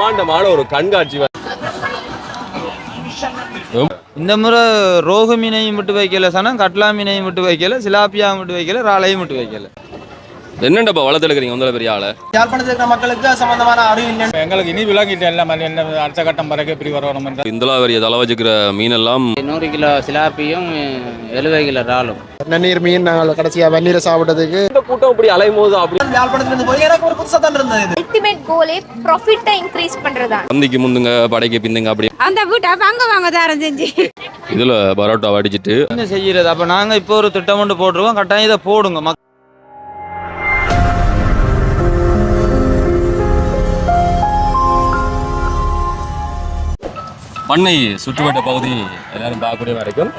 பிரம்மாண்டமான ஒரு கண்காட்சி இந்த முறை ரோகு மீனையும் விட்டு வைக்கல சனம் கட்லா மீனையும் விட்டு வைக்கல சிலாப்பியாவும் விட்டு வைக்கல ராலையும் விட்டு வைக்கல. என்னண்டப்பா வளர்த்துருக்கிறீங்க முதல்ல பெரிய ஆளை? யாழ்ப்பாணத்தில் இருக்கிற மக்களுக்கு சம்பந்தமான அறிவு இல்லை. எங்களுக்கு இனி விளங்கிட்டு எல்லாம் என்ன அடுத்த கட்டம் வரைக்கும் எப்படி வரணும் இந்தளா பெரிய தலை வச்சுக்கிற மீனெல்லாம் நூறு கிலோ சிலாப்பியும் எழுபது கிலோ இறாலும். நன்னீர் மீன் நாங்கள் கடைசியாக வெந்நீரை சாப்பிட்டதுக்கு. இந்த கூட்டம் இப்படி அலைமோது அப்படி யாழ்ப்பாணத்துல இருந்து போய் எனக்கு ஒரு புதுசாக தான் இருந்தது அல்டிமேட் கோலே ப்ராஃபிட்டை இன்க்ரீஸ் பண்றதா சந்திக்கு முந்துங்க படைக்கு பிந்துங்க அப்படி. அந்த வீட்டை வாங்க வாங்க தாரம் செஞ்சு இதுல பரோட்டா அடிச்சிட்டு என்ன செய்யறது? அப்ப நாங்க இப்போ ஒரு திட்டம் ஒன்று போட்டிருக்கோம். கட்டாயம் இதை போடுங்க. பண்ணை சுற்றுவட்ட பகுதி எல்லாரும் பார்க்கக்கூடிய வரைக்கும்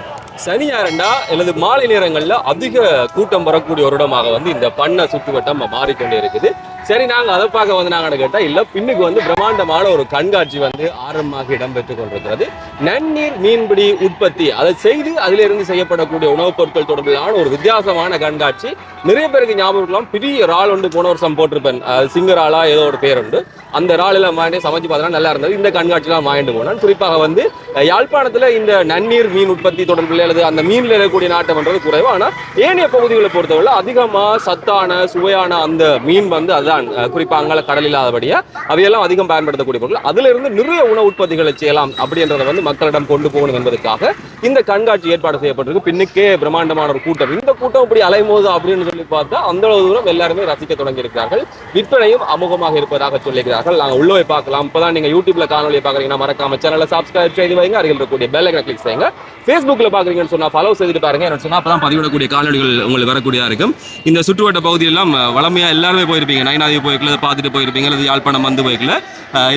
சனியாரண்டா அல்லது மாலை நேரங்களில் அதிக கூட்டம் வரக்கூடிய ஒரு இடமாக வந்து இந்த பண்ணை சுற்றுவட்டம் மாறிக்கொண்டே இருக்குது. சரி நாங்கள் அதை பார்க்க வந்து நாங்கள் கேட்டால் இல்லை பின்னுக்கு வந்து பிரம்மாண்டமான ஒரு கண்காட்சி வந்து ஆரம்பமாக இடம்பெற்றுக் கொண்டிருக்கிறது. நன்னீர் மீன்பிடி உற்பத்தி. அதை செய்து அதிலிருந்து செய்யப்படக்கூடிய உணவுப் பொருட்கள் தொடர்பிலான ஒரு வித்தியாசமான கண்காட்சி. நிறைய பேருக்கு ஞாபகம் இருக்கலாம். பெரிய இறால் ஒன்று போன வருஷம் போட்டிருப்பேன். அஹ் சிங்கராலா ஏதோ ஒரு பேர் உண்டு. அந்த இறால் எல்லாம் வாங்கி சமைச்சு பார்த்தா நல்லா இருந்தது. இந்த கண்காட்சிலாம் வாங்கிட்டு போனேன். குறிப்பாக வந்து யாழ்ப்பாணத்தில் யாழ்ப்பாணத்துல இந்த நன்னீர் மீன் உற்பத்தி தொடர்பில் அல்லது அந்த மீன்ல இருக்கக்கூடிய நாட்டம்ன்றது குறைவு. ஆனால் ஏனைய பகுதிகளை பொறுத்தவரை அதிகமா சத்தான சுவையான அந்த மீன் வந்து அதுதான். அஹ் குறிப்பாக அங்கால கடல் இல்லாதபடியா அவையெல்லாம் அதிகம் பயன்படுத்தக்கூடிய பொருள் அதிலிருந்து நிறைய உணவு உற்பத்திகளை செய்யலாம் அப்படின்றத வந்து மக்களிடம் கொண்டு போகணும் என்பதற்காக இந்த கண்காட்சி ஏற்பாடு செய்யப்பட்டிருக்கு. பின்னுக்கே பிரம்மாண்டமான ஒரு கூட்டம். இந்த கூட்டம் இப்படி அலைமோது அப்படின்னு சொல்லி பார்த்தா அந்த அளவு தூரம் எல்லாருமே ரசிக்க தொடங்கி இருக்கிறார்கள் விற்பனையும் அமுகமாக இருப்பதாக சொல்லியிருக்கிறார்கள். நாங்கள் உள்ள பார்க்கலாம். இப்போதான் நீங்க யூடியூப்ல காணொலியை பார்க்குறீங்கன்னா மறக்காம சேனலை சப்ஸ்கிரைப் செய்து வைங்க. அருகில் இருக்கக்கூடிய பெல் ஐக்கனை கிளிக் செய்யுங்க. ஃபேஸ்புக்ல பாக்குறீங்கன்னு சொன்னா ஃபாலோ செய்துட்டு பாருங்க. என்ன சொன்னா அப்பதான் பதிவிடக்கூடிய காணொலிகள் உங்களுக்கு வரக்கூடியதாக இருக்கும். இந்த சுற்றுவட்ட பகுதியெல்லாம் வளமையாக வளமையா எல்லாருமே போயிருப்பீங்க. நைனாதி போயிருக்கல பார்த்துட்டு போயிருப்பீங்க அல்லது யாழ்ப்பாணம் வந்து போயிருக்கல.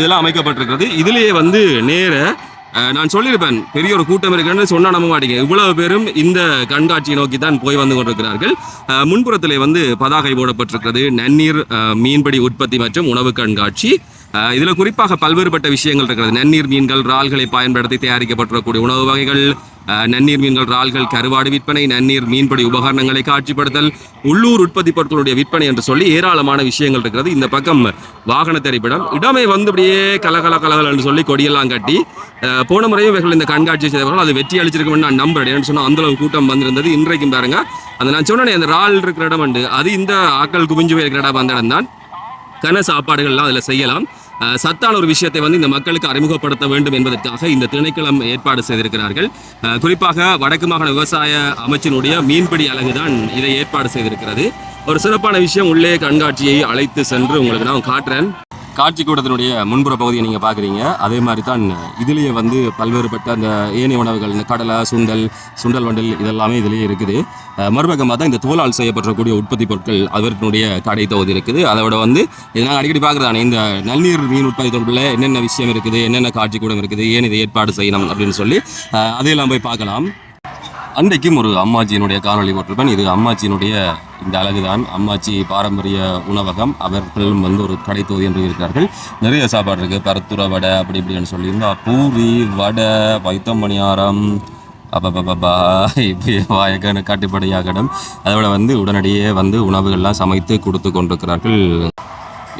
இதெல்லாம் அமைக்கப்பட்டிருக்கிறது. இதுலேயே வந்து நேர நான் சொல்லியிருப்பேன். பெரிய ஒரு கூட்டம் இருக்குன்னு சொன்னால் நம்ப மாட்டீங்க. இவ்வளவு பேரும் இந்த கண்காட்சியை நோக்கி தான் போய் வந்து கொண்டிருக்கிறார்கள். முன்புறத்தில் முன்புறத்திலே வந்து பதாகை போடப்பட்டிருக்கிறது. நன்னீர் மீன்பிடி உற்பத்தி மற்றும் உணவு கண்காட்சி. இதில் குறிப்பாக பல்வேறுபட்ட விஷயங்கள் இருக்கிறது. நன்னீர் மீன்கள் இறால்களை பயன்படுத்தி தயாரிக்கப்பட்டிருக்கக்கூடிய உணவு வகைகள் நன்னீர் மீன்கள் இறால்கள் கருவாடு விற்பனை நன்னீர் மீன்படி உபகரணங்களை காட்சிப்படுத்தல் உள்ளூர் உற்பத்தி பொருட்களுடைய விற்பனை என்று சொல்லி ஏராளமான விஷயங்கள் இருக்கிறது. இந்த பக்கம் வாகன திரைப்படம் இடமே வந்து அப்படியே கலகல கலகல என்று சொல்லி கொடியெல்லாம் கட்டி போன முறையும் இவர்கள் இந்த கண்காட்சி செய்தவர்கள் அது வெற்றி அளிச்சிருக்கும்னு நான் நம்புறேன். ஏன்னு சொன்னா அந்த கூட்டம் வந்திருந்தது இன்றைக்கும் பாருங்க. அந்த நான் சொன்னேனே அந்த இறால் இருக்கிற இடம் உண்டு. அது இந்த ஆக்கள் குவிஞ்சு போயிருக்கிற இடம் அந்த இடம் தான் கன சாப்பாடுகள்லாம் அதில் செய்யலாம். சத்தான ஒரு விஷயத்தை வந்து இந்த மக்களுக்கு அறிமுகப்படுத்த வேண்டும் என்பதற்காக இந்த திணைக்களம் ஏற்பாடு செய்திருக்கிறார்கள். குறிப்பாக வடக்கு மாகாண விவசாய அமைச்சினுடைய மீன்பிடி அலகு தான் இதை ஏற்பாடு செய்திருக்கிறது. ஒரு சிறப்பான விஷயம் உள்ளே கண்காட்சியை அழைத்து சென்று உங்களுக்கு நான் காட்டுறேன். காட்சி கூடத்தினுடைய முன்புற பகுதியை நீங்கள் பார்க்குறீங்க அதே மாதிரி தான் இதுலேயே வந்து பல்வேறுபட்ட அந்த ஏனைய உணவுகள் இந்த கடலை சுண்டல் சுண்டல் வண்டல் இதெல்லாமே இதுலேயே இருக்குது. மறுபக்கமாக தான் இந்த தோலால் செய்யப்படக்கூடிய உற்பத்தி பொருட்கள் அதற்குடைய கடை தொகுதி இருக்குது. அதோட வந்து இதெல்லாம் அடிக்கடி பார்க்குறதானே இந்த நன்னீர் மீன் உற்பத்தி தொடர்பில் என்னென்ன விஷயம் இருக்குது என்னென்ன காட்சி கூடம் இருக்குது ஏன் இதை ஏற்பாடு செய்யணும் அப்படின்னு சொல்லி அதையெல்லாம் போய் பார்க்கலாம். அன்றைக்கும் ஒரு அம்மாச்சியினுடைய காணொளி போட்டிருப்பேன். இது அம்மாச்சியினுடைய இந்த அழகுதான். அம்மாச்சி பாரம்பரிய உணவகம். அவர்களும் வந்து ஒரு கடை தொகுதி என்று இருக்கிறார்கள். நிறைய சாப்பாடு இருக்குது பருத்துற வடை அப்படி இப்படின்னு சொல்லியிருந்தா பூரி வடை வைத்தம் பணியாரம் அப்பப்பப்பா இப்படி வாயக்கன காட்டுப்படையாகடம் அதோட வந்து உடனடியே வந்து உணவுகள்லாம் சமைத்து கொடுத்து கொண்டிருக்கிறார்கள்.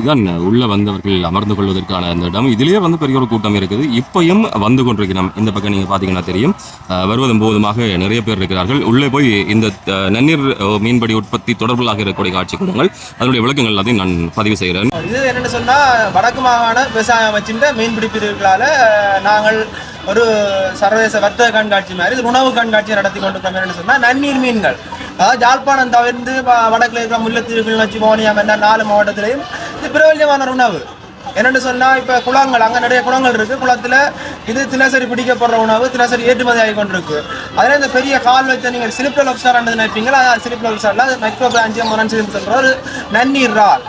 இதான் உள்ளே வந்தவர்கள் அமர்ந்து கொள்வதற்கான அந்த இடம். இதிலேயே வந்து பெரிய ஒரு கூட்டம் இருக்குது. இப்பயும் வந்து கொண்டிருக்கிறோம். இந்த பக்கம் நீங்கள் பார்த்தீங்கன்னா தெரியும். வருவதும் போதுமாக நிறைய பேர் இருக்கிறார்கள். உள்ளே போய் இந்த நன்னீர் மீன்பிடி உற்பத்தி தொடர்பிலாக இருக்கக்கூடிய காட்சி கூடங்கள். அதனுடைய விளக்கங்கள் எல்லாத்தையும் நான் பதிவு செய்கிறேன். இது என்னென்னு சொன்னால் வடக்கு மாகாண விவசாய அமைச்சின் மீன்பிடி பிரிவுகளால் நாங்கள் ஒரு சர்வதேச வர்த்தக கண்காட்சி மாதிரி இது உணவு கண்காட்சி நடத்தி கொண்டிருக்கோம் என்னன்னு சொன்னால் நன்னீர் மீன்கள். அதாவது ஜாழ்ப்பாணம் தவிர்த்து வ- இருக்கிற முல்லைத்தீவு கிளிநொச்சி மோனியம் என்ற நாலு மாவட்டத்திலையும் இது பிரபல்யமான உணவு. என்னென்னு சொன்னால் இப்போ குளங்கள் அங்கே நிறைய குளங்கள் இருக்குது குளத்தில் இது தினசரி பிடிக்கப்படுற உணவு தினசரி ஏற்றுமதி ஆகி கொண்டிருக்கு. அதில் இந்த பெரிய கால் வச்ச நீங்கள் சிலிப்ரல் ஒப்சார் நினைப்பீங்களா? சிலிப்டல் ஒப்சார்ல அது மைக்ரோ பிராஞ்சியம் மரன்சி சொல்ற ஒரு நன்னீர் இறால்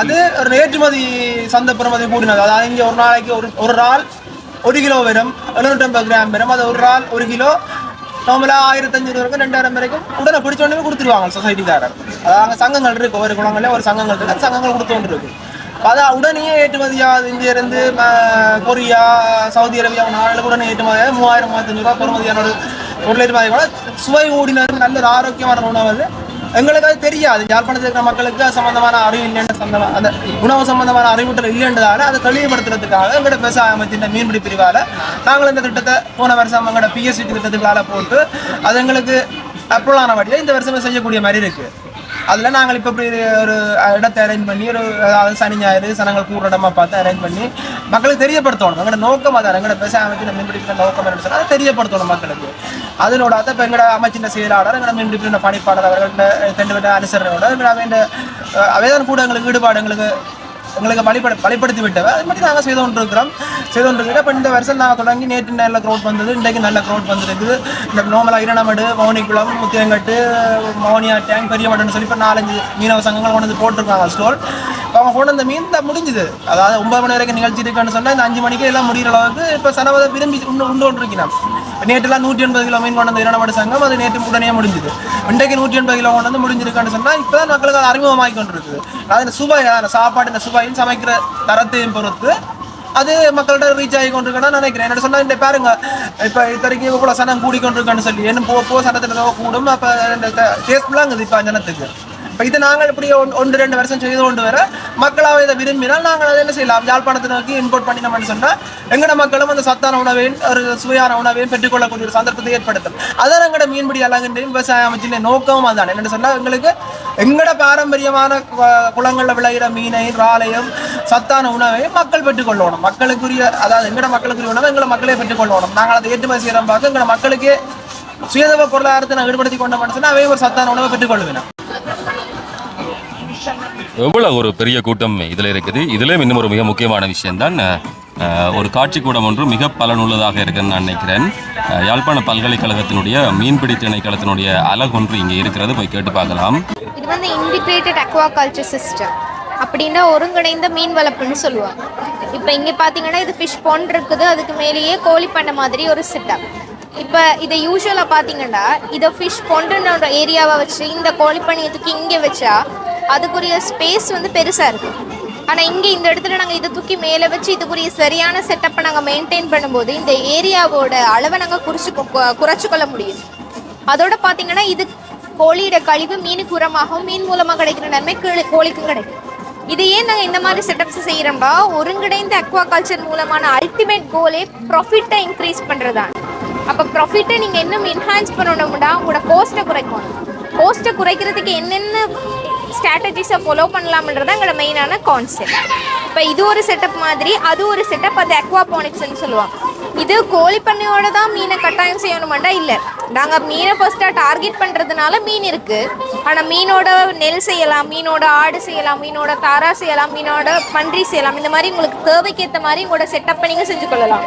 அது ஒரு ஏற்றுமதி சந்தை பெறுமதி கூடினது. அதாவது இங்கே ஒரு நாளைக்கு ஒரு ஒரு ரால் ஒரு கிலோ வரும் எழுநூற்றம்பது கிராம் வரும் அது ஒரு இறால் ஒரு கிலோ. நார்மலாக ஆயிரத்தஞ்சூறு வரைக்கும் ரெண்டாயிரம் வரைக்கும் உடனே பிடிச்ச உடனே கொடுத்துருவாங்க சொசைட்டிக்காரர் அதாவது அங்கே சங்கங்கள் இருக்கு ஒவ்வொரு குளங்களில் ஒரு சங்கங்கள் இருக்கு அந்த சங்கங்கள் கொடுத்து கொண்டு இருக்கு அதை உடனே ஏற்றுமதியாக இந்தியிலேருந்து கொரியா சவுதி அரேபியா நாடுல உடனே ஏற்றுமதியாக மூவாயிரம் மூவாயிரத்தஞ்சு ரூபா பொறுமதியானோட ஒரு பொருள் ஏற்றுமதி கூட சுவை ஊடினர் நல்ல ஒரு ஆரோக்கியமான உணவு அது. எங்களுக்கு அது தெரியாது. யாழ்ப்பாணத்தில் இருக்கிற மக்களுக்கு அது சம்பந்தமான அறிவு இல்லைன்ற சம்பந்தமா அந்த உணவு சம்பந்தமான அறிவுற்றல் இல்லைன்றதால அதை தெளிவுபடுத்துறதுக்காக எங்களோட விவசாய அமைச்சின் மீன்பிடி பிரிவால் நாங்கள் இந்த திட்டத்தை போன வருஷம் எங்களோட பிஎஸ்சி திட்டத்துக்களால் போட்டு அது எங்களுக்கு அப்ரூவல் வழியில் இந்த வருஷமே செய்யக்கூடிய மாதிரி இருக்குது அதில் நாங்கள் இப்போ இப்படி ஒரு இடத்தை அரேஞ்ச் பண்ணி ஒரு அதாவது சனி ஞாயிறு சனங்கள் கூடுற இடமா பார்த்து அரேஞ்ச் பண்ணி மக்களுக்கு தெரியப்படுத்தணும். எங்களோட நோக்கம் அதான் எங்களோட பேச அமைச்சு நம்ம மீன்பிடிக்கிற நோக்கம் என்ன சொன்னா அதை தெரியப்படுத்தணும் மக்களுக்கு. அதனோட அதை இப்போ எங்களோட அமைச்சின் செயலாளர் எங்களோட மீன்பிடிக்கிற பணிப்பாளர் அவர்களோட ரெண்டு பேர் அனுசரணையோட எங்களோட அவையின் அவைதான் கூட எங்களுக்கு ஈடுபாடு எங்களுக்கு எங்களுக்கு வழிபட வழிபடுத்தி விட்டவ அது மாதிரி நாங்கள் செய்து கொண்டிருக்கிறோம். செய்து கொண்டிருக்கிறோம். இப்போ இந்த வருஷம் நாங்கள் தொடங்கி நேற்று நல்ல க்ரௌட் வந்தது. இன்றைக்கு நல்ல க்ரௌட் வந்துருக்குது. இந்த நோமலா இரணமடு மௌனிக்குளம் முத்தியங்கட்டு மௌனியா டேங்க் பெரிய மடுன்னு சொல்லி இப்போ நாலஞ்சு மீனவ சங்கங்கள் கொண்டு வந்து போட்டிருக்காங்க. ஸ்டோல் அவங்க கொண்டு வந்த மீன் தான் முடிஞ்சுது. அதாவது ஒன்பது மணி வரைக்கும் நிகழ்ச்சி இருக்குன்னு சொன்னால் இந்த அஞ்சு மணிக்கு எல்லாம் முடிகிற அளவுக்கு இப்போ சனவதை விரும்பி உண்டு உண்டு கொண்டிருக்கிறான். நேற்றுலாம் நூற்றி எண்பது கிலோ மீன் கொண்டு வந்த இரணமடு சங்கம் அது நேற்று உடனே முடிஞ்சுது. இன்றைக்கு நூற்றி எண்பது கிலோ கொண்டு வந்து முடிஞ்சிருக்கான்னு சொன்னால் இப்போ தான் மக்களுக்கு அது அறிமுகமாகி கொண்டிருக்குது. அதாவது இந்த சுபாய் சாப்பாடு இந்த சுவையும் சமைக்கிற தரத்தையும் பொறுத்து அது மக்கள்கிட்ட ரீச் ஆகி கொண்டிருக்கேன்னு நினைக்கிறேன். என்ன சொன்னா இந்த பாருங்க இப்போ இத்தனைக்கு இவ்வளோ சனம் கூடி கொண்டிருக்கான்னு சொல்லி என்ன போக போக சனத்தில் கூடும் அப்போ இந்த டேஸ்ட்ஃபுல்லாக இருக்குது இப்போ ஜனத்துக்கு இது நாங்கள் இப்படி ஒன்- ஒன்று ரெண்டு வருஷம் செய்து கொண்டு வர மக்களாக இதை விரும்பினால் நாங்கள் அதை என்ன செய்யலாம்? யாழ்ப்பாணத்தை நோக்கி இம்போர்ட் பண்ணினோம்னு சொன்னால் எங்கட மக்களும் அந்த சத்தான உணவையும் ஒரு சுவையான உணவையும் பெற்றுக்கொள்ளக்கூடிய ஒரு சந்தர்ப்பத்தை ஏற்படுத்தும். அதான் எங்கட மீன்பிடி அலங்கன்றையும் விவசாய அமைச்சின் நோக்கமும் அதுதான் என்னென்னு சொன்னால் எங்களுக்கு எங்கட பாரம்பரியமான கு- விளையிற மீனை ராலையும் சத்தான உணவையும் மக்கள் பெற்றுக்கொள்ளணும். மக்களுக்குரிய அதாவது எங்கட மக்களுக்குரிய உணவை எங்களை மக்களே பெற்றுக்கொள்ளணும். நாங்கள் அதை ஏற்றுமதி செய்கிறோம் பார்க்க எங்களை மக்களுக்கே சுயதவ பொருளாதாரத்தை நான் ஈடுபடுத்தி கொண்ட சொன்னால் அவை ஒரு சத்தான உணவை பெற்றுக்கொள்வேன் எவ்வளோ ஒரு பெரிய கூட்டம் இதில் இருக்குது? இதுலேயும் இன்னும் ஒரு மிக முக்கியமான விஷயம்தான் ஒரு காட்சி கூடம் ஒன்று மிக பலனுள்ளதாக இருக்குன்னு நான் நினைக்கிறேன். யாழ்ப்பாண பல்கலைக்கழகத்தினுடைய மீன்பிடி திணைக்களத்தினுடைய அழகொன்று இங்கே இருக்கிறது. போய் கேட்டு பார்க்கலாம். இது வந்து இன்டிகிரேட்டட் அக்வாகல்ச்சர் சிஸ்டம் அப்படின்னா ஒருங்கிணைந்த மீன் வளர்ப்புன்னு சொல்லுவாங்க. இப்போ இங்கே பார்த்தீங்கன்னா இது ஃபிஷ் பாண்ட் இருக்குது. அதுக்கு மேலேயே கோழி பண்ண மாதிரி ஒரு செட்டப் இப்போ இதை யூஸ்வலாக பார்த்தீங்கன்னா இதை ஃபிஷ் பொண்டுன்ற ஏரியாவை வச்சு இந்த கோழி பண்ணையை தூக்கி இங்கே வச்சா அதுக்குரிய ஸ்பேஸ் வந்து பெருசாக இருக்கும் ஆனால் இங்கே இந்த இடத்துல நாங்கள் இதை தூக்கி மேலே வச்சு இதுக்குரிய சரியான செட்டப்பை நாங்கள் மெயின்டைன் பண்ணும்போது இந்த ஏரியாவோட அளவை நாங்கள் குறிச்சு குறைச்சிக்கொள்ள கொள்ள முடியும். அதோட பார்த்தீங்கன்னா இது கோழியோட கழிவு மீனுக்கு உரமாகவும் மீன் மூலமாக கிடைக்கிற நன்மை கோழிக்கும் கிடைக்கும். இது ஏன் நாங்கள் இந்த மாதிரி செட்டப்ஸ் செய்கிறோம்னா ஒருங்கிணைந்த அக்வாகல்ச்சர் மூலமான அல்டிமேட் கோலே ப்ராஃபிட்டை இன்க்ரீஸ் பண்ணுறதான் அப்போ ப்ராஃபிட்டை நீங்கள் இன்னும் என்ஹான்ஸ் பண்ணணும்னா உங்களோட கோஸ்ட்டை குறைக்கணும். கோஸ்ட்டை குறைக்கிறதுக்கு என்னென்ன ஸ்ட்ராட்டஜிஸை ஃபாலோ பண்ணலாம்ன்றது எங்களோட மெயினான கான்செப்ட் இப்போ இது ஒரு செட்டப் மாதிரி அது ஒரு செட்டப் அது அக்வாபானிக்ஸ்னு சொல்லுவாங்க. இது கோழி பண்ணையோட தான் மீனை கட்டாயம் செய்யணுமாட்டா இல்லை. நாங்கள் மீனை ஃபர்ஸ்ட்டாக டார்கெட் பண்ணுறதுனால மீன் இருக்குது ஆனால் மீனோட நெல் செய்யலாம் மீனோட ஆடு செய்யலாம் மீனோட தாரா செய்யலாம் மீனோட பன்றி செய்யலாம். இந்த மாதிரி உங்களுக்கு தேவைக்கேற்ற மாதிரி உங்களோட செட்டப்பை நீங்கள் செஞ்சு கொள்ளலாம்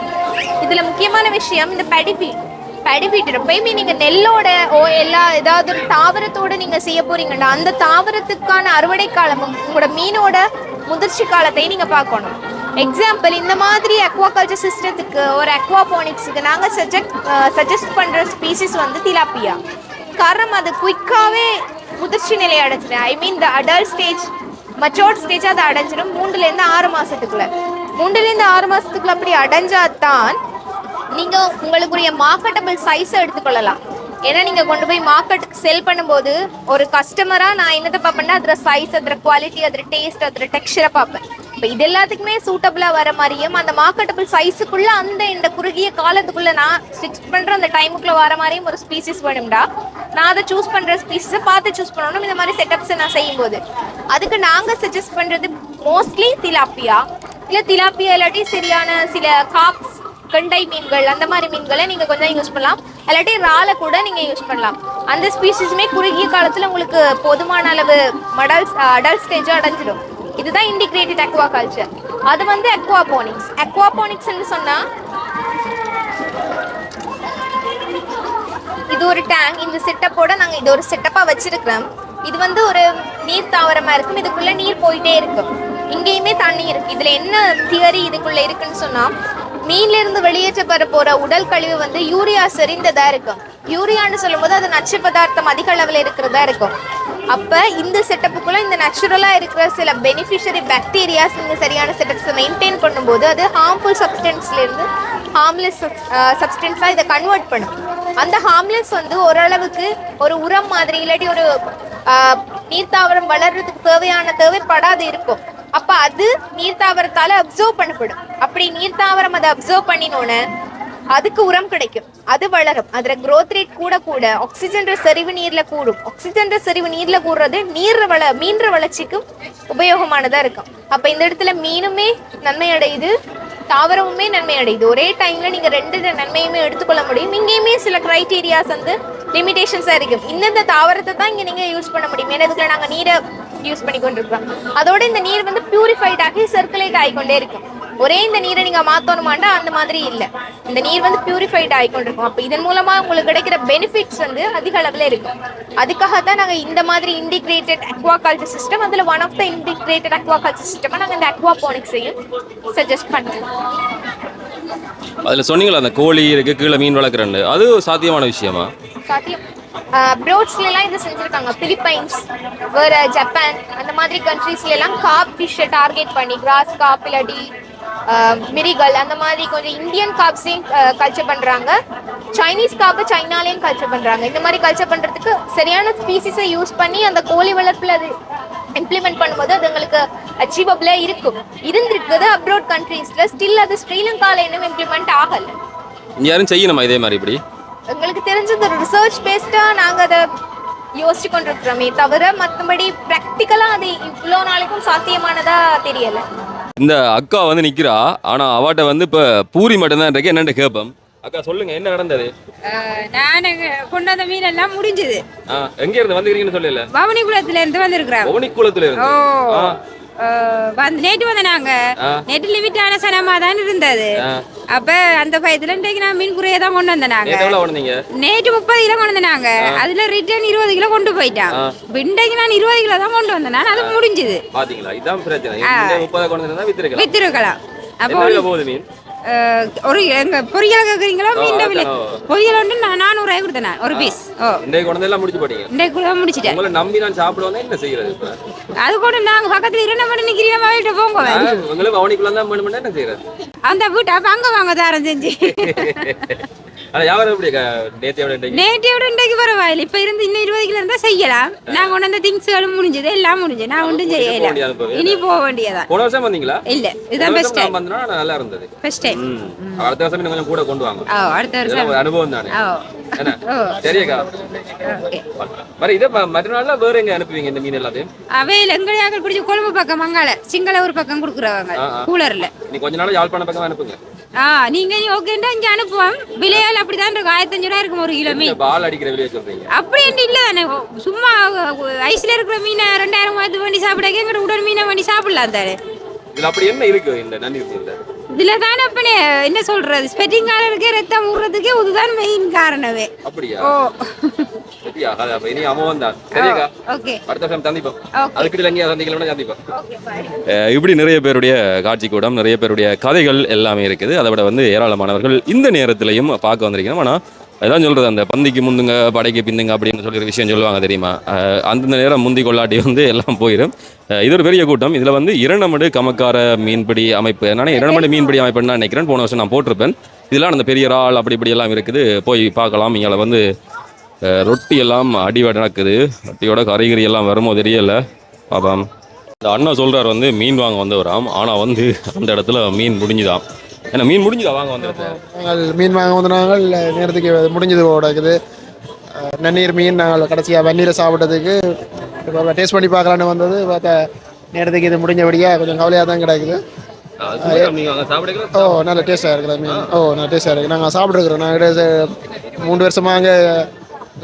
இதில் முக்கியமான விஷயம் இந்த படிப்பீன் படிஃபீட் எப்பயுமே நீங்கள் நெல்லோட ஓ எல்லா ஏதாவது ஒரு தாவரத்தோட நீங்கள் செய்ய போறீங்கன்னா அந்த தாவரத்துக்கான அறுவடை காலமும் உங்களோட மீனோட முதிர்ச்சி காலத்தை நீங்கள் பார்க்கணும். எக்ஸாம்பிள் இந்த மாதிரி அக்வாகல்ச்சர் சிஸ்டத்துக்கு ஒரு அக்வாபோனிக்ஸுக்கு நாங்கள் சஜெக்ட் சஜஸ்ட் பண்ணுற ஸ்பீசிஸ் வந்து திலாப்பியா காரணம் அது குயிக்காகவே முதிர்ச்சி நிலை அடைஞ்சிடும் I mean the adult stage matured stage அதை அடைஞ்சிடும் மூன்றுலேருந்து ஆறு மாதத்துக்குள்ள மூன்றுலேருந்து ஆறு மாதத்துக்குள்ள அப்படி அடைஞ்சாதான் நீங்கள் உங்களுக்குரிய மார்க்கெட்டபிள் சைஸை எடுத்துக்கொள்ளலாம். ஏன்னா நீங்கள் கொண்டு போய் மார்க்கெட்டுக்கு செல் பண்ணும்போது ஒரு கஸ்டமராக நான் என்னத்தை பார்ப்பேன்னா அதில் சைஸ் அதில் குவாலிட்டி அதில் டேஸ்ட் அதில் டெக்ஸ்சரை பார்ப்பேன். இப்போ இது எல்லாத்துக்குமே சூட்டபிளாக வர மாதிரியும் அந்த மார்க்கெட்டபிள் சைஸுக்குள்ளே அந்த இந்த குறுகிய காலத்துக்குள்ளே நான் ஸ்டிச் பண்ணுற அந்த டைமுக்குள்ளே வர மாதிரியும் ஒரு ஸ்பீசிஸ் வேணும்டா. நான் அதை சூஸ் பண்ணுற ஸ்பீசிஸை பார்த்து சூஸ் பண்ணணும். இந்த மாதிரி செட்டப்ஸை நான் செய்யும்போது. அதுக்கு நாங்கள் சஜஸ்ட் பண்ணுறது மோஸ்ட்லி திலாப்பியா இல்லை திலாப்பியா இல்லாட்டி சரியான சில காப்ஸ் கண்டை மீன்கள் அந்த மாதிரி மீன்களை நீங்கள் கொஞ்சம் யூஸ் பண்ணலாம். இல்லாட்டி இறாலை கூட நீங்கள் யூஸ் பண்ணலாம். அந்த ஸ்பீசிஸுமே குறுகிய காலத்தில் உங்களுக்கு போதுமான அளவு மடல்ஸ் அடல்ட் ஸ்டேஜும் அடைஞ்சிடும். இதுதான் இன்டிகிரேட்டட் அக்வா கல்ச்சர் அது வந்து அக்வாபோனிக்ஸ் அக்வாபோனிக்ஸ்னு சொன்னால் இது ஒரு டேங்க் இந்த செட்டப்போட நாங்கள் இது ஒரு செட்டப்பாக வச்சிருக்கிறோம். இது வந்து ஒரு நீர் தாவரமாக இருக்கும். இதுக்குள்ளே நீர் போயிட்டே இருக்கும். இங்கேயுமே தண்ணி இருக்குது இதில் என்ன தியரி இதுக்குள்ளே இருக்குன்னு சொன்னால் மீன்ல இருந்து வெளியேற்றப்பட போற உடல் கழிவு வந்து யூரியா செறிந்ததா இருக்கும். யூரியான்னு சொல்லும்போது அது நச்சு பதார்த்தம் அதிக அளவில் இருக்கிறதா இருக்கும். அப்ப இந்த செட்டப்புக்குள்ள இந்த நேச்சுரலா இருக்கிற சில பெனிஃபிஷரி பாக்டீரியாஸ் நீங்க சரியான செட்டப்ஸை மெயின்டைன் பண்ணும்போது அது ஹார்ம்ஃபுல் சப்ஸ்டன்ஸ்ல இருந்து ஹார்ம்லெஸ் சப்ஸ்டன்ஸாக இதை கன்வெர்ட் பண்ணும். அந்த ஹார்ம்லெஸ் வந்து ஓரளவுக்கு ஒரு உரம் மாதிரி இல்லாட்டி ஒரு ஆஹ், நீர்த்தாவரம் வளர்றதுக்கு தேவையான தேவைப்படாது இருக்கும். அப்ப அது நீர்த்தாவரத்தால அப்சர்வ் பண்ணப்படும். அப்படி நீர்த்தாவரம் அதை அப்சர்வ் பண்ணினோன்னு அதுக்கு உரம் கிடைக்கும். அது வளரும். அதுல growth ரேட் கூட கூட ஆக்சிஜன்ற செறிவு நீர்ல கூடும். ஆக்சிஜன்ற செறிவு நீர்ல கூடுறது நீர் வள மீன்ற வளர்ச்சிக்கும் உபயோகமானதா இருக்கும். அப்ப இந்த இடத்துல மீனுமே நன்மை அடையுது தாவரமுமே நன்மை அடையுது. ஒரே டைம்ல நீங்க ரெண்டு நன்மையுமே எடுத்துக்கொள்ள முடியும். இங்கேயுமே சில கிரைட்டீரியாஸ் வந்து லிமிடேஷன்ஸா இருக்கும். இந்தந்த தாவரத்தை தான் இங்க நீங்க யூஸ் பண்ண முடியும். ஏன்னா இதுக்குள்ள நாங்க நீரை யூஸ் பண்ணி கொண்டிருக்கோம் அதோட இந்த நீர் வந்து பியூரிஃபைட் ஆகி சர்க்குலேட் ஆகிக்கொண்டே இருக்கும். ஒரே இந்த நீரை நீங்க மாத்தணுமாண்டா அந்த மாதிரி இல்ல. இந்த நீர் வந்து பியூரிஃபைட் ஆகிக்கொண்டிருக்கும். அப்ப இதன் மூலமா உங்களுக்கு கிடைக்கிற பெனிஃபிட்ஸ் வந்து அதிக அளவுல இருக்கும். அதுக்காக தான் நாங்க இந்த மாதிரி இன்டிகிரேட்டட் அக்வாகல்ச்சர் சிஸ்டம் அதுல one of the integrated aquaculture system நாங்க இந்த அக்வாபோனிக்ஸையும் சஜஸ்ட் பண்றோம். அதில் சொன்னீங்களா அந்த கோழி இருக்கு கீழே மீன் வளர்க்குறேன்னு. அது சாத்தியமான விஷயமா? சாத்தியம். ப்ரோட்ஸ்லாம் எல்லாம் இது செஞ்சுருக்காங்க. பிலிப்பைன்ஸ் வேற ஜப்பான் அந்த மாதிரி கண்ட்ரீஸ்ல எல்லாம் காப் ஃபிஷ்ஷை டார்கெட் பண்ணி கிராஸ் காப் இல்லாட்டி மிரிகள் அந்த மாதிரி கொஞ்சம் இந்தியன் காப்ஸையும் கல்ச்சர் பண்றாங்க. சைனீஸ் காப்பை சைனாலையும் கல்ச்சர் பண்றாங்க. இந்த மாதிரி கல்ச்சர் பண்றதுக்கு சரியான ஸ்பீசிஸை யூஸ் பண்ணி அந்த கோழி வளர்ப்புல அது இம்ப்ளிமெண்ட் பண்ணும்போது அது எங்களுக்கு அச்சீவபிளாக இருக்கும். இருந்திருக்குது அப்ரோட் கண்ட்ரீஸ்ல ஸ்டில் அது ஸ்ரீலங்கால இன்னும் இம்ப்ளிமெண்ட் ஆகல. யாரும் செய்யணுமா இதே மாதிரி இப்படி? எங்களுக்கு தெரிஞ்சது ரிசர்ச் பேஸ்டா நாங்க அதை யோசிச்சு கொண்டிருக்கிறோமே தவிர மற்றபடி ப்ராக்டிக்கலா அது இவ்வளோ நாளைக்கும் சாத்தியமானதா தெரியல. இந்த அக்கா வந்து நிக்கிறா ஆனா அவட்ட வந்து இப்ப பூரி மட்டும்தான் இருக்கு. என்னன்னு கேட்போம் அக்கா சொல்லுங்க என்ன நடந்தது? நான் கொண்டு வந்த மீன் எல்லாம் முடிஞ்சது. எங்க இருந்து வந்துக்கிறீங்கன்னு சொல்லல. பவனிகுளத்துல இருந்து வந்திருக்கிறோம் பவனிக்குளத்துல ஓ. இருந்து நேற்று வந்த நாங்க. நேற்று லிமிட்டான சனமா தான் இருந்தது. அப்ப அந்த பயத்துல இன்றைக்கு நான் மீன் குறைய தான் கொண்டு வந்தேன் நாங்க நேத்து எவ்வளவு வந்தீங்க நேற்று முப்பது கிலோ கொண்டு வந்தாங்க அதுல ரிட்டர்ன் இருபது கிலோ கொண்டு போயிட்டான். இன்றைக்கு நான் இருபது கிலோ தான் கொண்டு வந்தேன். அது முடிஞ்சது. பாத்தீங்களா? இதான் பிரச்சனை. முப்பதை கொண்டு வந்தா வித்திருக்கலாம். வித்திருக்கலாம். அப்போ போகுது மீன்? ஒரு பொரியல் கேக்குறீங்களோ? மீன் விலை. பொரியல் வந்து நான் நானூறுரூவாய் கொடுத்தேன் நான் ஒரு பீஸ் ஓ. இன்றைக்கு கொண்டு வந்து எல்லாம் முடிச்சு போட்டீங்க இன்றைக்குள்ள முடிச்சிட்டேன். உங்களை நம்பி நான் சாப்பிடுவேன் என்ன செய்யறது அது கூட நாங்க பக்கத்துல இரண்டு மணி நிக்கிறீங்க வீட்டு போங்க. உங்களுக்கு பவனிக்குள்ள தான் வேணும் என்ன செய்யறது? அந்த வீட்டை அப்ப அங்க வாங்க தாரம் செஞ்சு. நேற்றையோட இன்றைக்கு? பரவாயில்ல இப்ப இருந்து இன்னும் இருபது கிலோ இருந்தா செய்யலாம். நாங்க கொண்டு வந்த திங்ஸ்களும் முடிஞ்சது எல்லாம் முடிஞ்சு நான் ஒன்றும் செய்யல. இனி போக வேண்டியதான் போன வருஷம் வந்தீங்களா? இல்ல இதுதான் பெஸ்ட் டைம் நான் வந்தேன்னா நல்லா இருந்தது. பெஸ்ட் டைம் ம். அடுத்த வருஷம் இன்னும் கொஞ்சம் கூட கொண்டு வாங்க. அடுத்த வருஷம். அனுபவம் தானே. ஓ. என்ன? ஓ. சரியக்கா ஓகே. மாதிரி இதை ம- மற்ற நாள்ல வேற எங்க அனுப்புவீங்க இந்த மீன் எல்லாத்தையும்? அவையில் பிடிச்சி கொழும்பு பக்கம் மங்காள சிங்கள ஒரு பக்கம் கொடுக்குறவங்க. கூலர்ல. நீ கொஞ்ச நாள் யாழ்ப்பாணம் பக்கம் அனுப்புங்க. ஆ நீங்க ஓகேண்டா இங்க அனுப்புவோம். விலையால் அப்படிதான் இருக்கும். ஆயிரத்தஞ்சு ரூபா இருக்கும் ஒரு கிலோ மீன். பால் அடிக்கிற விலையை சொல்றீங்க. அப்படின்ட்டு இல்ல தானே. சும்மா ஐஸ்ல இருக்கிற மீனை ரெண்டாயிரம் பார்த்து பண்ணி சாப்பிட எங்கிட்ட உடல் மீனை பண்ணி சாப்பிடலாம் தானே. இதுல அப்படி என்ன இருக்கு? இந்த நன்றி இதுல தானே அப்பனே என்ன சொல்றது? ஸ்பெட்டிங்காரருக்கே ரத்தம் ஊறுறதுக்கே இதுதான் மெயின் காரணமே. அப்படியா? ஓ. சரியா அது அப்ப இனி அமௌண்ட் தான் சரியாக்கா ஓகே அடுத்த வருஷம் சந்திப்போம் Okay. அதுக்கிட்ட எங்கேயா சந்திக்கலாம் சந்திப்போம் இப்படி நிறைய பேருடைய காட்சி கூடம் நிறைய பேருடைய கதைகள் எல்லாமே இருக்குது. அதை விட வந்து ஏராளமானவர்கள் இந்த நேரத்திலையும் பார்க்க வந்திருக்கணும் ஆனால் அதான் சொல்றது அந்த பந்திக்கு முந்துங்க படைக்கு பிந்துங்க அப்படின்னு ஒரு விஷயம் சொல்லுவாங்க தெரியுமா? அந்தந்த நேரம் முந்தி கொள்ளாட்டி வந்து எல்லாம் போயிடும் இது ஒரு பெரிய கூட்டம். இதில் வந்து இரண்டமடு கமக்கார மீன்பிடி அமைப்பு. நான் இரண்டமடு மீன்பிடி அமைப்புன்னு நான் நினைக்கிறேன். போன வருஷம் நான் போட்டிருப்பேன். இதெல்லாம் அந்த பெரிய இறால் அப்படி இப்படி எல்லாம் இருக்குது. போய் பார்க்கலாம். இங்கே வந்து ரொட்டி எல்லாம் அடி நடக்குது ரொட்டியோட கறிகறி எல்லாம் வருமோ தெரியல. பாப்பாம். இந்த அண்ணா சொல்றாரு வந்து மீன் வாங்க வந்தவராம். ஆனா வந்து அந்த இடத்துல மீன் முடிஞ்சுதாம். ஏன்னா மீன் முடிஞ்சுதா? வாங்க வந்த நாங்கள் மீன் வாங்க வந்து நாங்கள் நேரத்துக்கு முடிஞ்சது கிடக்குது நன்னீர் மீன் நாங்கள் கடைசியாக வெந்நீரை சாப்பிட்டதுக்கு டேஸ்ட் பண்ணி பார்க்கலான்னு வந்தது. பார்த்தா நேரத்துக்கு இது முடிஞ்சபடியாக கொஞ்சம் கவலையாக தான் கிடக்குது. ஓ நல்ல டேஸ்ட்டாக இருக்குது மீன். ஓ நல்ல டேஸ்ட்டாக இருக்குது நாங்கள் சாப்பிட்ருக்குறோம் நாங்கள் மூணு வருஷமாக அங்கே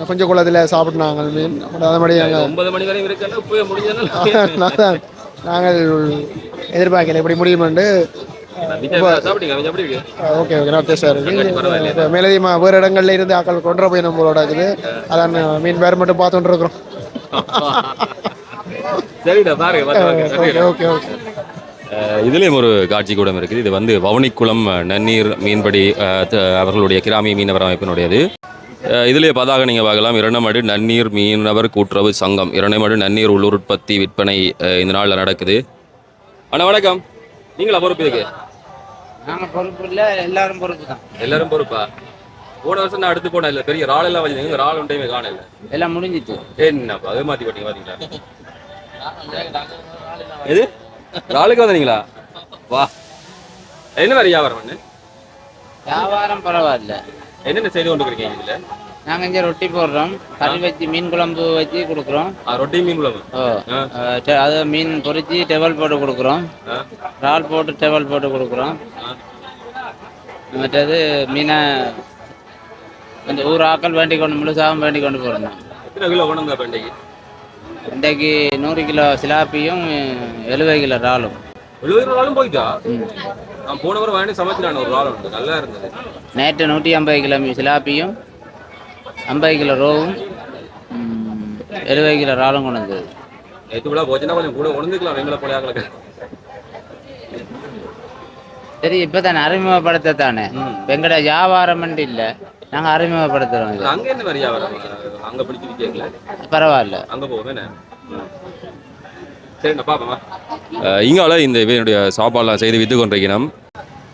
கொஞ்சம் குளத்தில் சாப்பிட்னாங்க மீன் அதே மாதிரி அங்கே ஒன்பது மணி வரையும் இருக்குன்னா போய் முடிஞ்சதுன்னா அதான் நாங்கள் எதிர்பார்க்கல முடியுமெண்டு சாப்பிட்டீங்க எப்படி இருக்கு ஓகே ஓகே நான் டேஸ்டாக தங்கச்சி பரவாயில்லையா? இருக்குது மேலதிகமா வேறு இடங்கள்ல இருந்து ஆக்கள் கொண்டு போய் நம்மளோட இருக்குது. அதான் மீன் பேர் மட்டும் பார்த்துட்டு இருக்கிறோம். சரிடா பாருங்க பார்த்து ஓகே. Okay okay. இதுலயும் ஒரு காட்சி கூடம் இருக்குது. இது வந்து வவுனிக்குளம் நன்னீர் மீன்பிடி அவர்களுடைய கிராமிய மீனவர் அமைப்பினுடையது. அஹ் இதுலயே பதாக நீங்க பார்க்கலாம். இரண்டமடு நன்னீர் மீனவர் கூட்டுறவு சங்கம். இரண்டமடு நன்னீர் உள்ளூர் உற்பத்தி விற்பனை இந்த நாள்ல நடக்குது. அண்ணா வணக்கம். நீங்களா பொறுப்பு இதுக்கு? நாங்க பொறுப்பு இல்ல எல்லாரும் பொறுப்பு தான். எல்லாரும் பொறுப்பா? போன வருஷம் நான் எடுத்து போனேன் இல்ல பெரிய ராள் எல்லாம் வச்சிருந்தீங்க ராள் ஒன்றையுமே காணல. எல்லாம் முடிஞ்சிச்சு. என்னப்பா அது மாத்தி போட்டீங்க பாத்தீங்களா? எது? ராளுக்கு வந்தீங்களா வா. என்ன மாதிரி வியாபாரம் பண்ணு? வியாபாரம் பரவாயில்ல. என்னென்ன செய்து கொண்டு இருக்கீங்க இதுல? நாங்கள் இங்கே ரொட்டி போடுறோம். கறி வச்சு மீன் குழம்பு வச்சு கொடுக்குறோம். ரொட்டி மீன் குழம்பு. ஓ அது மீன் பொரிச்சு டெவல் போட்டு கொடுக்குறோம். இறால் போட்டு டெவல் போட்டு கொடுக்குறோம். மற்றது மீனை இந்த ஊர் ஆக்கள் வேண்டி கொண்டு முழுசாகவும் வேண்டி கொண்டு போகிறோம் எத்தனை கிலோ பண்டிகை இன்றைக்கு நூறு கிலோ சிலாப்பியும் எழுபது கிலோ இறாலும். எழுபது நாளும் போயிட்டா? நான் போன வாரம் வாங்கி சமைச்சிட்டான ஒரு ராள் உண்டு. நல்லா இருந்தது. நேற்று நூற்றி ஐம்பது கிலோ சிலாப்பியும் ஐம்பது கிலோ ரோவும் எழுபது கிலோ இறாலும் கொண்டு வந்தது. நேற்று விழா போச்சுன்னா கொஞ்சம் கூட உணர்ந்துக்கலாம் எங்களை போல சரி இப்போ தானே அறிமுகப்படுத்த தானே. எங்கட வியாபாரம் இல்லை நாங்கள் அறிமுகப்படுத்துகிறோம் அங்க என்ன மாதிரி வியாபாரம்? அங்க பிடிச்சி விற்கல? பரவாயில்ல. அங்க போவோம் இங்கால இந்த இவனுடைய சாப்பாடுலாம் செய்து விற்று கொண்டிருக்கிறோம்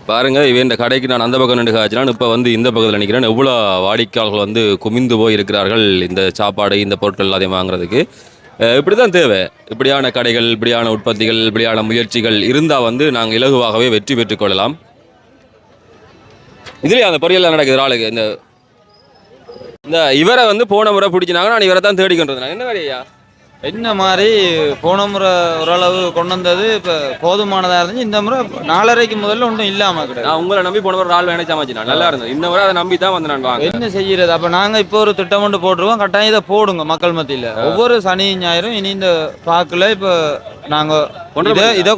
பாருங்கள் இவன் இந்த கடைக்கு நான் அந்த பக்கம் நின்று காய்ச்சினா இப்போ வந்து இந்த பக்கத்தில் நினைக்கிறேன் எவ்வளோ வாடிக்கையாளர்கள் வந்து குமிந்து போய் இருக்கிறார்கள் இந்த சாப்பாடு இந்த பொருட்கள் எல்லாத்தையும் வாங்குறதுக்கு. இப்படி தான் தேவை. இப்படியான கடைகள் இப்படியான உற்பத்திகள் இப்படியான முயற்சிகள் இருந்தால் வந்து நாங்கள் இலகுவாகவே வெற்றி பெற்றுக்கொள்ளலாம் இதுலேயே அந்த பொரியல் நடக்குது ஆளுக்கு. இந்த இந்த இவரை வந்து போன முறை பிடிச்சினாங்க நான் இவரை தான் தேடிக்கொண்டிருந்தேன் என்ன வேலையா என்ன மாதிரி போன முறை ஓரளவு கொண்டு வந்தது? இப்போ போதுமானதாக இருந்துச்சு. இந்த முறை நாலரைக்கு முதல்ல ஒன்றும் இல்லாமல் கிடையாது. நான் உங்களை நம்பி போன ஒரு ஆள் வேணை சமைச்சினா நல்லா இருந்தது இந்த முறை அதை நம்பி தான் வந்து நான் வாங்க என்ன செய்யறது? அப்ப நாங்க இப்போ ஒரு திட்டம் ஒன்று போட்டிருக்கோம் கட்டாயம் இதை போடுங்க மக்கள் மத்தியில. ஒவ்வொரு சனி ஞாயிறும் இனி இந்த பாக்குல இப்போ நாங்க கொண்டு இதை இதை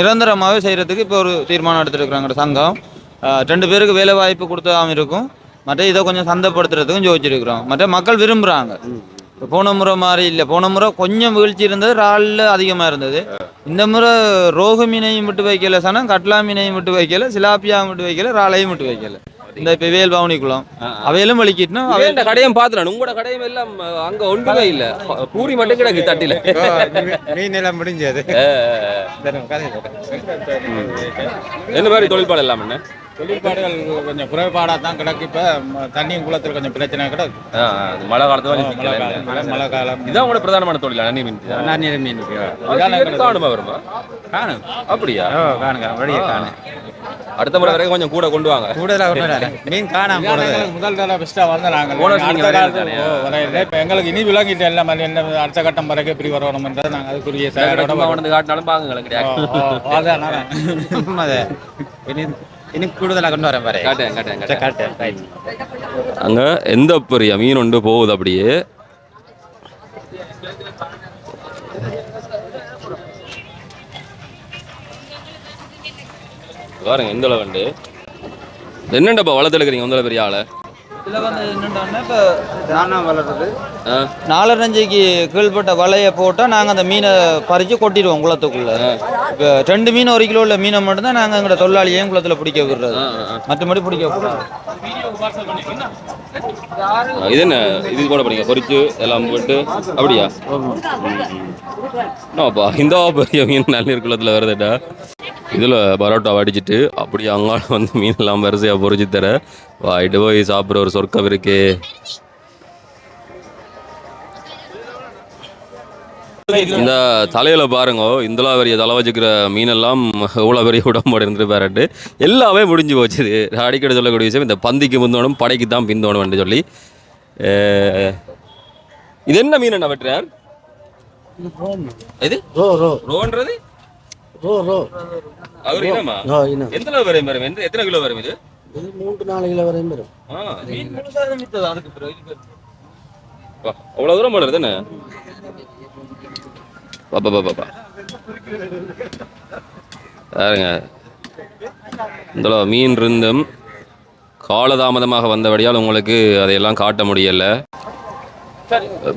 நிரந்தரமாகவே செய்யறதுக்கு இப்போ ஒரு தீர்மானம் எடுத்துருக்குறாங்க சங்கம். ரெண்டு பேருக்கு வேலை வாய்ப்பு கொடுத்தாம இருக்கும். மற்ற இதை கொஞ்சம் சந்தைப்படுத்துறதுக்கும் யோசிச்சிருக்கிறோம் மற்ற மக்கள் விரும்புறாங்க. இப்போ போன முறை மாதிரி இல்லை. போன முறை கொஞ்சம் வீழ்ச்சி இருந்தது இறால்ல அதிகமாக இருந்தது. இந்த முறை ரோகு மீனையும் விட்டு வைக்கல சனம் கட்லா மீனையும் விட்டு வைக்கல சிலாப்பியா விட்டு வைக்கல இறாலையும் விட்டு வைக்கல. இந்த இப்போ வேல் பவனிக்குளம் அவையெல்லாம் வலிக்கிட்டுனா அவன் இந்த கடையும் பார்த்துறேன் உங்களோட கடையும் எல்லாம் அங்க ஒன்றுமே இல்ல. பூரி மட்டும் கிடக்கு தட்டில. மீன் எல்லாம் முடிஞ்சது. என்ன மாதிரி தொழில்பாடு எல்லாம் என்ன? தொழிற்பாடுகள் கொஞ்சம் குறைபாடாக தான் கிடக்கு. இப்போ தண்ணியும் குளத்தில் கொஞ்சம் பிரச்சனை கிடக்கு. மழை காலத்துல கொஞ்சம் மழை காலம். மழை இதான் உங்களோட பிரதானமான தொழில்? நன்னி மீன். நன்னீர் மீன். காணுமா வருமா? காணும். அப்படியா? காணுங்க வழியை காணும். அடுத்த முறை வரைக்கும் கொஞ்சம் கூட கொண்டு வாங்க. கூடுதலாக மீன் காணாம முதல் தடவை பெஸ்ட்டாக வந்து நாங்கள். இப்ப எங்களுக்கு இனி விளங்கிட்டு எல்லாம் என்ன அடுத்த கட்டம் வரைக்கும் எப்படி வரணும்ன்றது நாங்கள் அதுக்குரிய காட்டினாலும் ஓ, கிடையாது. அதான் அதான். அது இனி இனி கூடுதலாக கொண்டு வரேன் பாரு காட்டேன் காட்டேன் காட்டேன் காட்டு ரைட் அங்க எந்த பெரிய மீன் ஒன்று போகுது அப்படியே பாருங்க எந்த அளவு என்னண்டப்பா வளர்த்து எடுக்கிறீங்க வந்தளவு பெரிய ஆளை இதில் வந்து என்னென்னா இப்போ நானா வளர்றது. ஆ, நாலரைஞ்சிக்கு கீழ்பட்ட வலையை போட்டால் நாங்கள் அந்த மீனை பறித்து கொட்டிடுவோம் குளத்துக்குள்ள. இப்போ ரெண்டு மீன் ஒரு கிலோ உள்ள மீனை மட்டும்தான் நாங்கள் எங்களோட தொழிலாளியையும் குளத்தில் பிடிக்க விடுறது. மற்றபடி பிடிக்க கூடாது இது என்ன? இது கூட பண்ணீங்க பொரிச்சு எல்லாம் போட்டு. அப்படியா? என்னப்பா இந்த பெரிய மீன் குளத்தில் வருதுடா. இதில் பரோட்டா வடிச்சிட்டு அப்படியே அங்காள வந்து மீன் எல்லாம் வரிசையாக பொரிச்சு தர. வாயிட்டு போய் சாப்பிட்ற ஒரு சொர்க்கம் இருக்கே. இந்த தலையில பாருங்க இந்தளா பெரிய தலை வச்சுக்கிற மீனெல்லாம் எவ்வளோ பெரிய உடம்போடு இருந்துட்டு பாருட்டு எல்லாமே முடிஞ்சு போச்சு அடிக்கடி சொல்லக்கூடிய விஷயம் இந்த பந்திக்கு முந்தோணும் படைக்கு தான் பிந்தோணும்னு சொல்லி. இது என்ன மீன் என்ன வெட்டுறார்? இது? ரோ ரோ. ரோன்றது? ரோ ரோ. அவர் இன்னும் எந்த அளவு வரையும் வரும்? எந்த- எத்தனை கிலோ வரும் இது? இது மூன்று நாலு கிலோ வரையும் வரும். வா, அவ்வளவு தூரம் போடுறது என்ன? பாப்பா பாப்பா பா பாருங்க. இந்த மீன் இருந்தும் காலதாமதமாக வந்தபடியால் உங்களுக்கு அதையெல்லாம் காட்ட முடியல.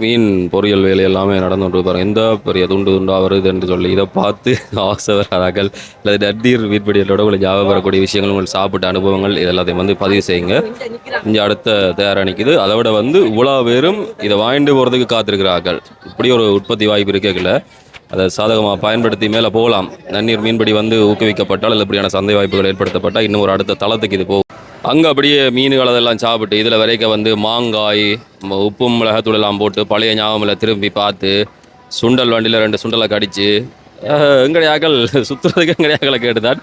மீன் பொரியல் வேலை எல்லாமே நடந்துட்டு பாருங்க. எந்த பெரிய துண்டு துண்டா வருது என்று சொல்லி இதை பார்த்து ஆசை வராதாக்கள் இல்லை டட்டீர் வீட்படியலோட உங்களுக்கு ஞாபகம் வரக்கூடிய விஷயங்கள் உங்களுக்கு சாப்பிட்ட அனுபவங்கள் இது எல்லாத்தையும் வந்து பதிவு செய்யுங்க. இங்கே அடுத்த தயாராக நிற்குது அதை விட வந்து இவ்வளோ பேரும் இதை வாங்கிட்டு போகிறதுக்கு காத்திருக்கிறார்கள். இப்படி ஒரு உற்பத்தி வாய்ப்பு இருக்கல அதை சாதகமாக பயன்படுத்தி மேலே போகலாம். நன்னீர் மீன்படி வந்து ஊக்குவிக்கப்பட்டால் இல்லை இப்படியான சந்தை வாய்ப்புகள் ஏற்படுத்தப்பட்டால் இன்னும் ஒரு அடுத்த தளத்துக்கு இது போகும். அங்கே அப்படியே மீன்கள் அதெல்லாம் சாப்பிட்டு இதில் வரைக்கும் வந்து மாங்காய் ம- உப்பும் மிளகாத்தூள் போட்டு பழைய ஞாபகமில் திரும்பி பார்த்து சுண்டல் வண்டியில் ரெண்டு சுண்டலை கடிச்சு எங்கடையாக்கள் சுற்றுறதுக்கு எங்கடையாக்களை கேட்டுதான்.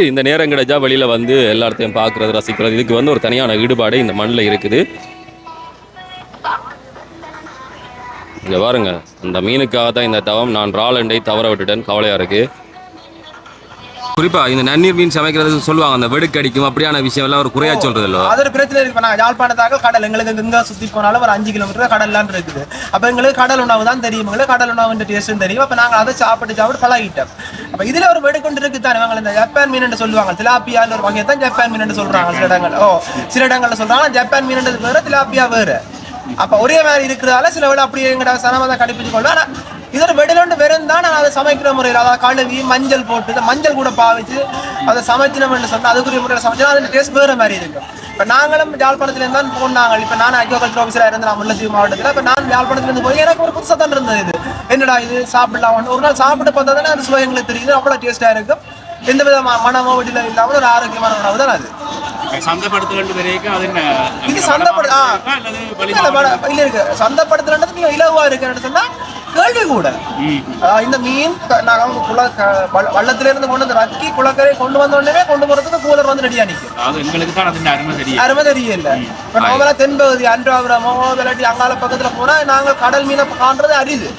இந்த நேரம் கிடைச்சா வெளியில் வந்து எல்லாத்தையும் பார்க்குறது ரசிக்கிறது. இதுக்கு வந்து ஒரு தனியான ஈடுபாடு இந்த மண்ணில் இருக்குது. இங்கே பாருங்க அந்த மீனுக்காக தான் இந்த தவம். நான் ராலண்டை தவற விட்டுட்டேன் கவலையாக இருக்குது குறிப்பாக இந்த நன்னீர் மீன் சமைக்கிறது சொல்லுவாங்க அந்த வெடுக்கடிக்கும் அப்படியான விஷயம் எல்லாம் ஒரு குறையா சொல்றது இல்லோ அது ஒரு பிரச்சனை இருக்கு. நான் யாழ்ப்பாணத்தாக கடல் எங்களுக்கு எங்க சுத்தி போனாலும் ஒரு அஞ்சு கிலோமீட்டர் கடல்லாம் இருக்குது. அப்ப எங்களுக்கு கடல் உணவு தான் தெரியும். எங்களுக்கு கடல் உணவு டேஸ்ட்டும் தெரியும். அப்ப நாங்க அதை சாப்பிட்டு சாப்பிட்டு பழகிட்டோம். அப்ப இதுல ஒரு வெடுக்கொண்டு இருக்கு தானே. இவங்க இந்த ஜப்பான் மீன் சொல்லுவாங்க. திலாப்பியான்னு ஒரு வகையை தான் ஜப்பான் மீன் சொல்றாங்க. சில இடங்கள் ஓ சில இடங்கள்ல சொல்றாங்க. ஜப்பான் மீன் வேற திலாப்பியா வேற. அப்ப ஒரே மாதிரி இருக்கிறதால சில வேளை அப்படியே எங்கட சனமதை கடைப்பிடிச்சு கொள்ளும். ஆனா இது ஒரு வெடிலோண்டு வெறும் தான் நான் அதை சமைக்கிற முறையில் அதாவது கழுவி மஞ்சள் போட்டு மஞ்சள் கூட பாவிச்சு அதை சமைச்சினோம்னு சொன்னா அதுக்குரிய முறையில் சமைச்சா அதோட டேஸ்ட் வேற மாதிரி இருக்கும் இப்போ நாங்களும் யாழ்ப்பாணத்துலேருந்து தான் போனாங்க இப்போ நான் அக்ரிகல்ச்சர் ஆஃபீஸராக இருந்தேன் நான் முல்லைத்தீவு மாவட்டத்தில் இப்போ நான் யாழ்ப்பாணத்துலேருந்து போய் எனக்கு ஒரு புதுசாக தான் இருந்தது இது என்னடா இது சாப்பிடலாம் ஒரு நாள் சாப்பிட்டு பார்த்தா தானே அது சுவை எங்களுக்கு தெரியுது அவ்வளோ டேஸ்ட்டாக இருக்கும் எந்த வித ம- மனமோ வெடில இல்லாமல் ஒரு ஆரோக்கியமான உணவு தான் அது சந்தைப்படுத்துகின்ற வரைக்கும் அது என்ன இது சந்தைப்படு ஆ அல்லது இல்ல, வட- இல்ல இருக்கு சொன்னா கேள்வி கூட. இந்த மீன் க- நாங்க குள க- வள்ள- வள்ளத்துல இருந்து கொண்டு வந்து ரக்கி குளக்கரை கொண்டு வந்த உடனே கொண்டு போறதுக்கு கூலர் வந்து ரெடியா நிக்கும். அது எங்களுக்கு தான் அதின் அருமை தெரியும். அருமை தெரியல இப்ப நாமளா தென்பகுதி அன்றாபுரமோ இல்லாட்டி அங்கால பக்கத்துல போனா நாங்க கடல் மீனை காண்றது அரிது.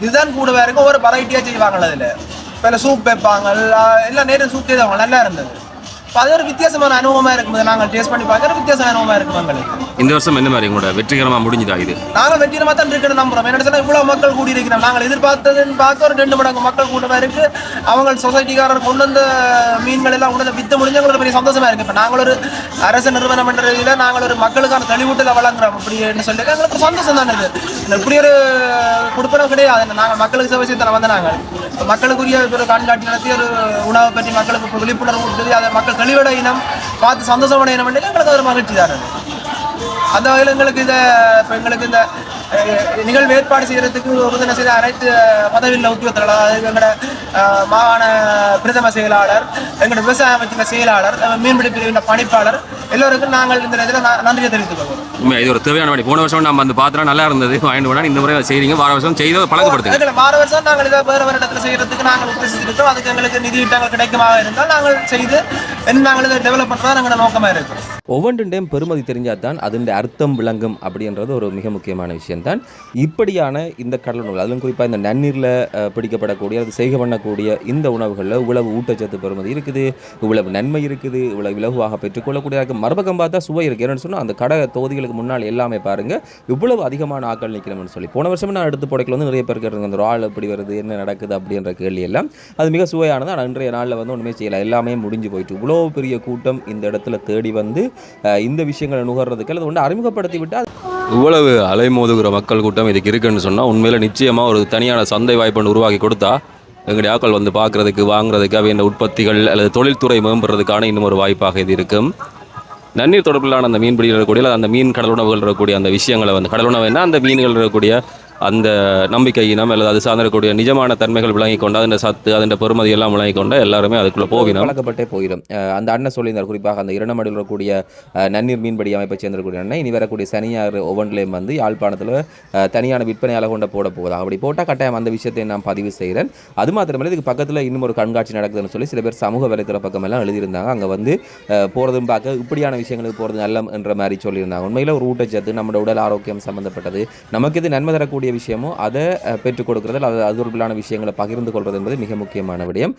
இதுதான் கூட வேற ஒரு வெரைட்டியா செய்வாங்க அதுல. சூப் வைப்பாங்க எல்லாம் எல்லாம் நேரம் சூப் செய்வாங்க நல்லா இருந்தது. இப்ப அது ஒரு வித்தியாசமான அனுபவமா இருக்கும் நாங்கள் டேஸ்ட் பண்ணி பார்க்கற வித்தியாசமான அனுபவமா இருக்கும் எங்களுக்கு இந்த வருஷம் என்ன மாதிரி உங்களோட வெற்றிகரமா முடிஞ்சுதா இது? நாங்கள் வெற்றிகரமாக தான் இருக்கணும் நம்புறோம். என்ன சொன்னா இவ்வளவு மக்கள் கூடி இருக்கிறோம் நாங்கள் எதிர்பார்த்ததுன்னு பார்த்து ஒரு ரெண்டு மடங்கு மக்கள் கூட்டமா இருக்கு. அவங்க சொசைட்டிக்காரர் கொண்டு வந்த மீன்கள் எல்லாம் வந்து வித்து முடிஞ்சவங்களுக்கு பெரிய சந்தோஷமா இருக்கு. இப்போ நாங்கள் ஒரு அரசு நிறுவனம் என்ற இதில் நாங்கள் ஒரு மக்களுக்கான தெளிவூட்டலை வழங்குறோம். அப்படின்னு சொல்லி எங்களுக்கு சந்தோஷம் தானே இது. இப்படி ஒரு கொடுப்பனம் கிடையாது. நாங்கள் மக்களுக்கு சேவை செய்ய வந்த நாங்கள். மக்களுக்குரிய ஒரு கண்காட்சி நடத்தி ஒரு உணவை பற்றி மக்களுக்கு விழிப்புணர்வு கொடுத்து அதை மக்கள் நலிவட இனம் பார்த்து சந்தோஷமான இனம் எங்களுக்கு அது ஒரு மகிழ்ச்சி தானே அந்த வகையில் எங்களுக்கு இந்த இப்போ எங்களுக்கு இந்த நிகழ்வு ஏற்பாடு செய்யறதுக்கு உறுதுணை செய்த அனைத்து பதவியில் உத்தியோகத்தர்கள் அதாவது எங்களோட மாகாண பிரதம செயலாளர் எங்களோட விவசாய அமைச்சின் செயலாளர் மீன்பிடி பிரிவின் பணிப்பாளர் எல்லோருக்கும் நாங்கள் இந்த நேரத்தில் நன்றியை தெரிவித்துக் கொள்வோம் உண்மை இது ஒரு தேவையான வழி. போன வருஷம் நம்ம அந்த பாத்திரம் நல்லா இருந்தது. வாங்கிட்டு போனா இந்த முறை அதை செய்றீங்க. வார வருஷம் செய்து பழக்கப்படுத்துங்க. வார வருஷம் நாங்கள் இதை வேறு இடத்துல செய்யறதுக்கு நாங்கள் உத்தேசிச்சிருக்கோம் அதுக்கு எங்களுக்கு நிதி திட்டங்கள் கிடைக்குமாக இருந்தால் நாங்கள் செய்து நாங்கள் இதை டெவலப் பண்ணுறதா எங்களோட நோக்கமாக இருக்கும். ஒவ்வொன்றுடையும் பெருமதி தெரிஞ்சால் தான் அதனுடைய அர்த்தம் விளங்கும் அப்படின்றது ஒரு மிக முக்கியமான விஷயம்தான். இப்படியான இந்த கடல் உணவுகள் அதிலும் குறிப்பாக இந்த நன்னீரில் பிடிக்கப்படக்கூடிய அது செய்க பண்ணக்கூடிய இந்த உணவுகளில் இவ்வளவு ஊட்டச்சத்து பெருமதி இருக்குது. இவ்வளவு நன்மை இருக்குது. இவ்வளவு இலகுவாக பெற்றுக்கொள்ளக்கூடிய மரபகம் பார்த்தா சுவை இருக்குது என்னென்னு சொன்னால் அந்த கடை தொகுதிகளுக்கு முன்னால் எல்லாமே பாருங்கள் இவ்வளவு அதிகமான ஆக்கள் நிற்கிறோம்னு சொல்லி. போன வருஷம் நான் எடுத்து போடைக்கில் வந்து நிறைய பேர் கேட்டுருங்க அந்த ஆள் எப்படி வருது? என்ன நடக்குது? அப்படின்ற கேள்வி எல்லாம். அது மிக சுவையானது. ஆனால் இன்றைய நாளில் வந்து ஒன்றுமே செய்யலை. எல்லாமே முடிஞ்சு போயிட்டு இவ்வளோ பெரிய கூட்டம் இந்த இடத்துல தேடி வந்து இந்த விஷயங்களை நுகர்றதுக்கு அல்லது ஒன்று அறிமுகப்படுத்தி விட்டால் இவ்வளவு அலைமோதுகிற மக்கள் கூட்டம் இதுக்கு இருக்குன்னு சொன்னால் உண்மையில் நிச்சயமாக ஒரு தனியான சந்தை வாய்ப்புன்னு உருவாக்கி கொடுத்தா எங்களுடைய ஆக்கள் வந்து பார்க்குறதுக்கு வாங்குறதுக்கு அவை இந்த உற்பத்திகள் அல்லது தொழில்துறை மேம்படுறதுக்கான இன்னும் ஒரு வாய்ப்பாக இது இருக்கும். நன்னீர் தொடர்பிலான அந்த மீன்பிடிகள் இருக்கக்கூடிய அந்த மீன் கடல் உணவுகள் இருக்கக்கூடிய அந்த விஷயங்களை வந்து கடல் உணவு என்ன? அந்த மீன்கள் இருக்கக்கூடிய அந்த நம்பிக்கை இனம் அல்லது அது சார்ந்திருக்கக்கூடிய நிஜமான தன்மைகள் விளங்கி கொண்டு அதன் சத்து அதன் பெருமதி எல்லாம் விளங்கி கொண்டு எல்லாருமே அதுக்குள்ளே போவினோம் பழக்கப்பட்டே போயிடும் அந்த அண்ணன் சொல்லியிருந்தார் குறிப்பாக அந்த இரண்டமடியில் இருக்கக்கூடிய நன்னீர் மீன்பிடி அமைப்பை சேர்ந்திருக்கக்கூடிய அண்ணன் இனி வரக்கூடிய சனியார் ஒவ்வொன்றிலையும் வந்து யாழ்ப்பாணத்தில் தனியான விற்பனையாளர் கொண்ட போட போகுதா. அப்படி போட்டால் கட்டாயம் அந்த விஷயத்தை நான் பதிவு செய்கிறேன் அது மாத்திரமல்ல இதுக்கு பக்கத்தில் இன்னும் ஒரு கண்காட்சி நடக்குதுன்னு சொல்லி சில பேர் சமூக வலைத்தள பக்கம் எல்லாம் எழுதியிருந்தாங்க. அங்கே வந்து அஹ், போறதும் பார்க்க இப்படியான விஷயங்களுக்கு போகிறது நல்ல என்ற மாதிரி சொல்லியிருந்தாங்க. உண்மையில் ஒரு ஊட்டச்சத்து நம்மளோட உடல் ஆரோக்கியம் சம்பந்தப்பட்டது. நமக்கு இது நன்மை தரக்கூடிய விஷயமோ அதை பெற்றுக் கொடுக்கிறது அது அது தொடர்பிலான விஷயங்களை பகிர்ந்து கொள்வது என்பது மிக முக்கியமான விடயம்.